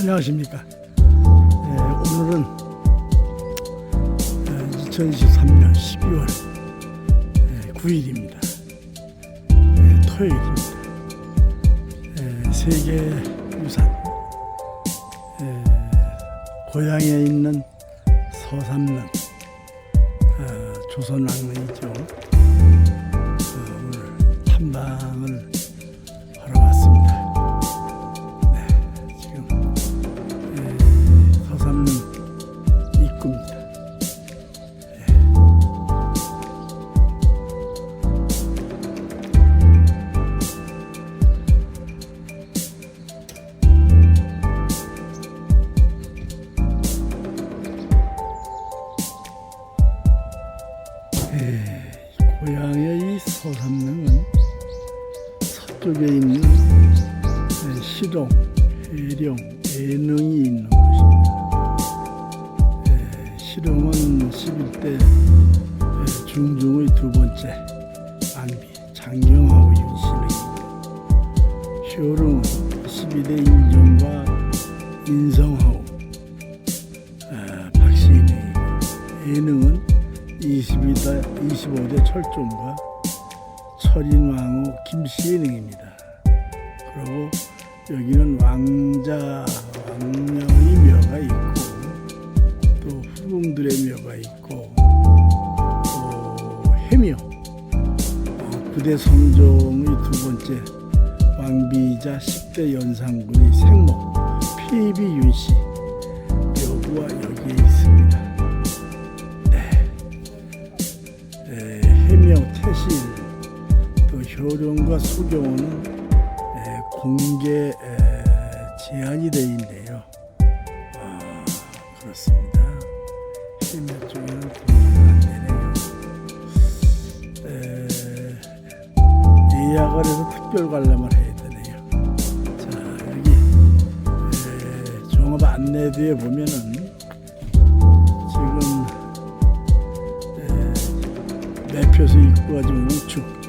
안녕하십니까. 예, 오늘은 2023년 12월 9일입니다. 예, 토요일입니다. 예, 세계 유산 예, 고향에 있는 서삼릉 어, 조선왕릉이죠. 해령, 예능이 있는 곳입니다. 예, 시동은 11대 예, 중중의 두 번째 안비 장경하고 윤신의 효령은 12대 인종과 인성하고 아, 박시인의 예능은 22대, 25대 철종과 철인왕후 김시인왕입니다. 그리고 여기는 왕자, 왕녀의 묘가 있고 또 후궁들의 묘가 있고 또 해묘, 어, 부대 성종의 두 번째 왕비이자 10대 연산군의 생모 피비 윤씨. 묘구가 여기에 있습니다. 에, 해명 태실 또 효령과 에, 공개 에, 제한이 되어 있네요. 아, 그렇습니다. 해명 쪽에는 공개가 안 되네요. 에, 예약을 해서 특별 관람을 해야 되네요. 자 여기 에, 종합 안내도에 보면은 지금 에, 매표소 입구가 좀 우측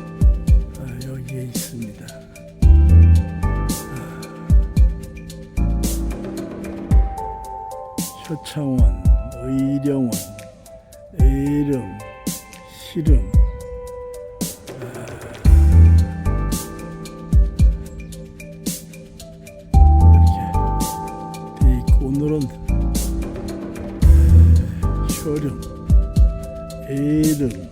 아, 효창원, 의령원, 의령, 시름, 아, 이렇게 돼 있고 오늘은 에, 효령, 에름,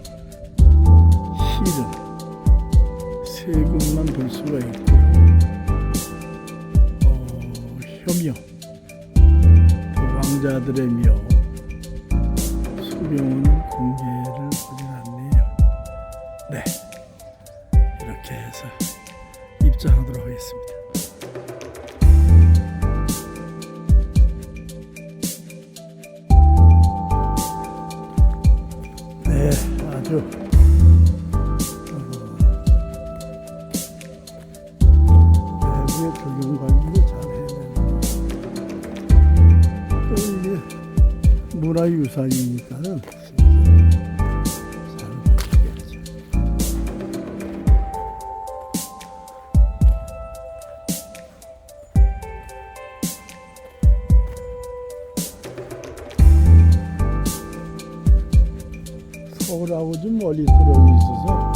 관리해야죠. 서울하고 좀 멀리 떨어져 있어서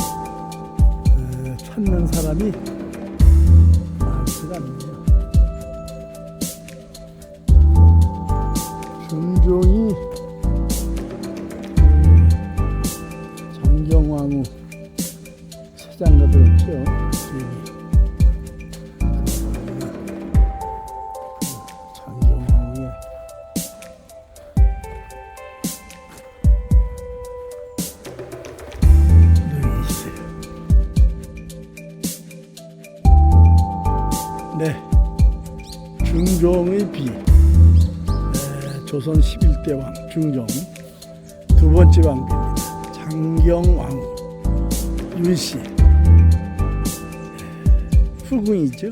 에, 찾는 사람이 많지가 않네요. 중종이 중종의 비. 에, 조선 11대 왕 중종 두 번째 왕비입니다. 장경왕후 윤씨 에, 후궁이죠.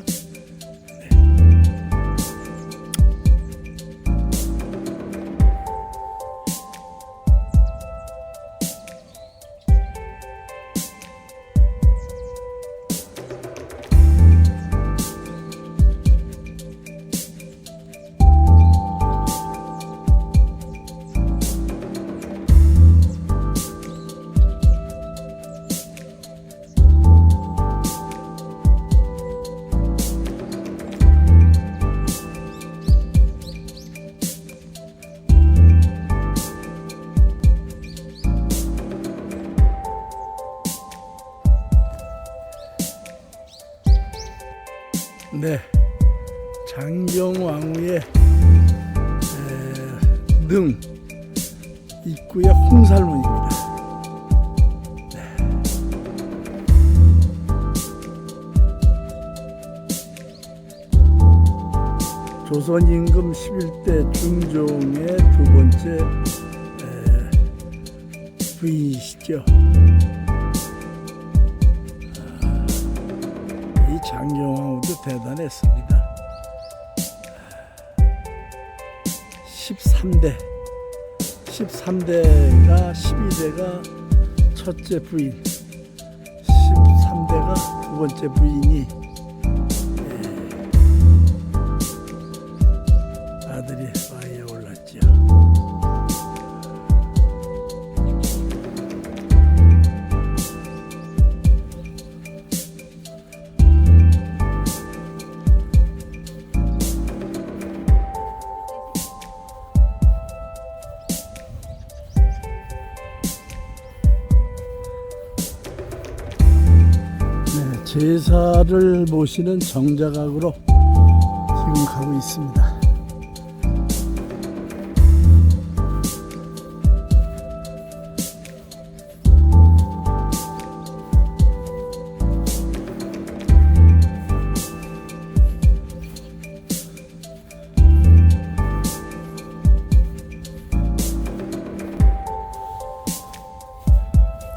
네, 장경왕후의 에, 능 입구의 홍살문입니다. 조선 임금 11대 중종의 두 번째 에, 부인이시죠. 이 장경왕후도 대단했습니다. 13대 13대가 12대가 첫째 부인 13대가 두 번째 부인이 제사를 모시는 정자각으로 지금 가고 있습니다.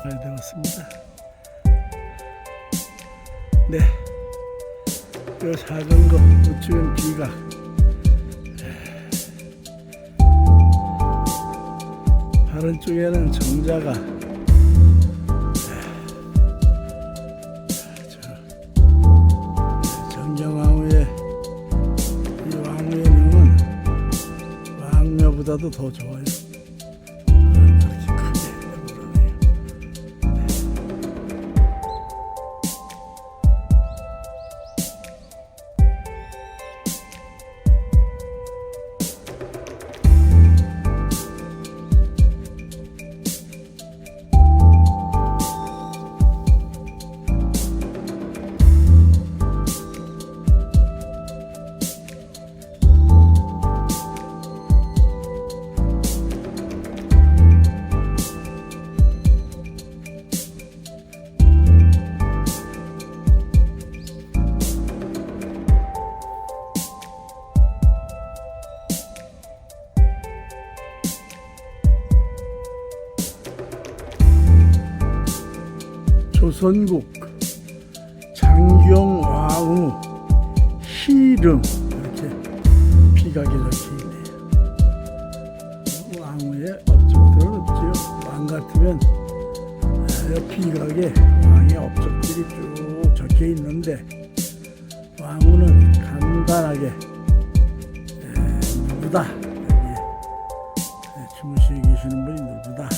잘 되었습니다. 네. 이 작은 거 우측은 비각. 다른 쪽에는 정자가. 저 정경왕후의 이 왕후의 능은 왕녀보다도 더 좋아요. 조선국 장경왕후 희릉 이렇게 비각이 적혀 있네요. 왕후의 업적들은 없지요. 왕 같으면 아, 비각에 왕의 업적들이 쭉 적혀 있는데 왕후는 간단하게 에, 누구다 주무시고 계시는 분이 누구다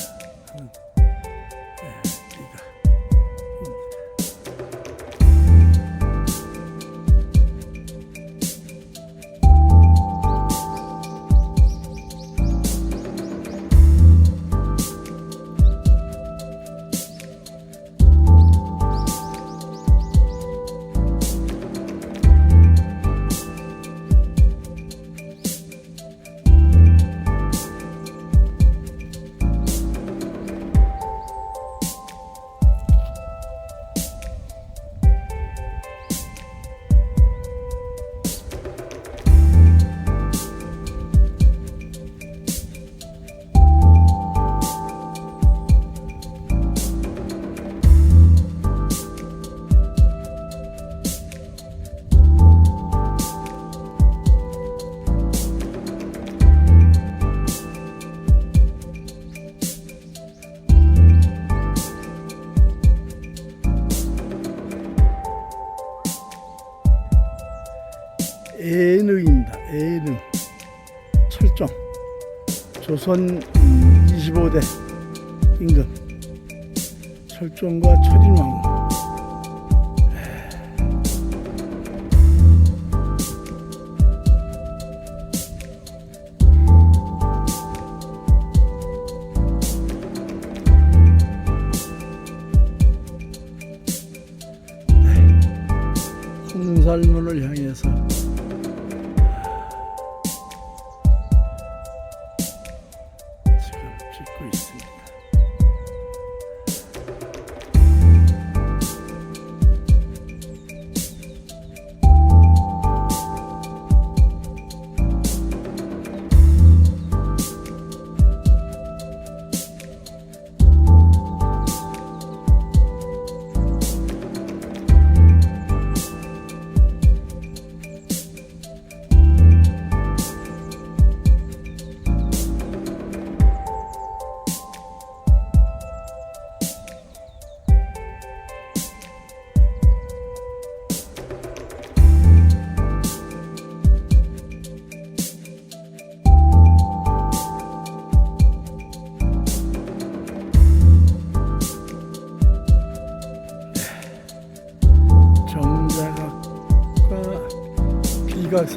애능입니다. 애능. 철종. 조선 25대 임금 철종과 철인왕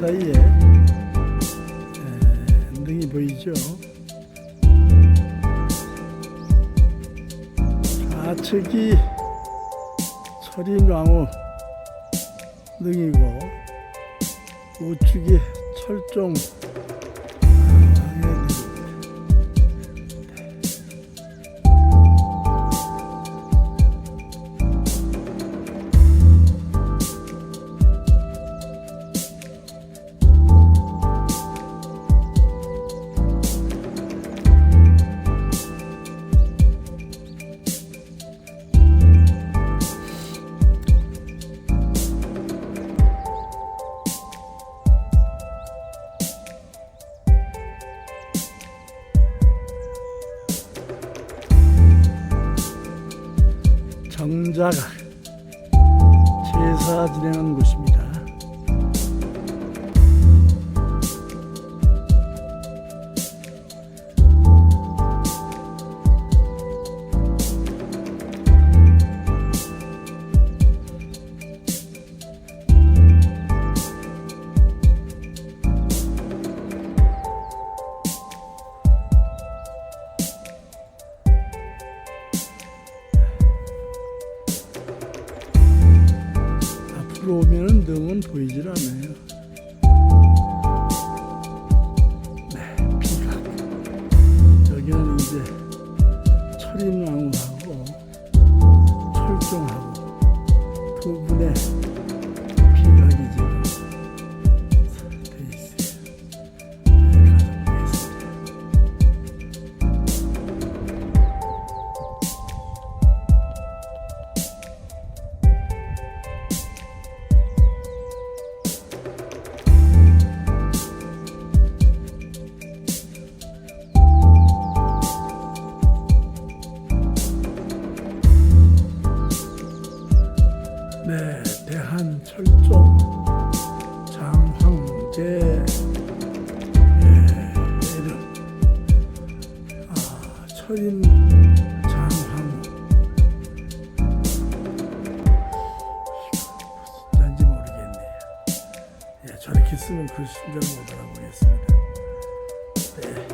사이에 능이 보이죠. 좌측이 철인왕후 능이고 우측이 철종 터진 참한 난지 모르겠네. 예, 저렇게 쓰면 글씨를 못 알아보겠습니다. 네.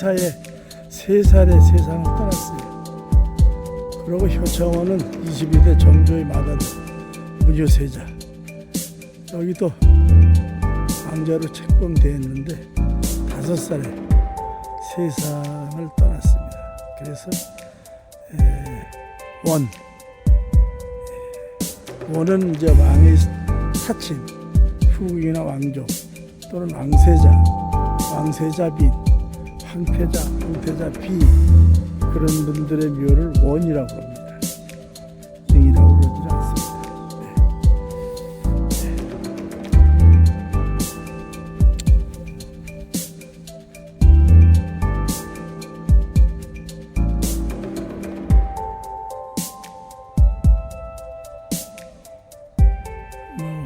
세사에 세 살에 세상을 떠났어요. 그리고 효창원은 22대 정조의 맏아들 무효세자 여기도 왕자로 책봉되었는데 다섯 살에 세상을 떠났습니다. 그래서 에, 원 원은 이제 왕의 사친 후궁이나 왕족 또는 왕세자 왕세자빈 황태자 황태자 비 그런 분들의 묘를 원이라고 합니다. 등이라고 그러지 않습니다. 네. 뭐,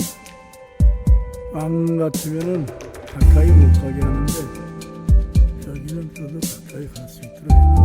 왕 같으면은 가까이 못 가게 하는데 여기는 그래도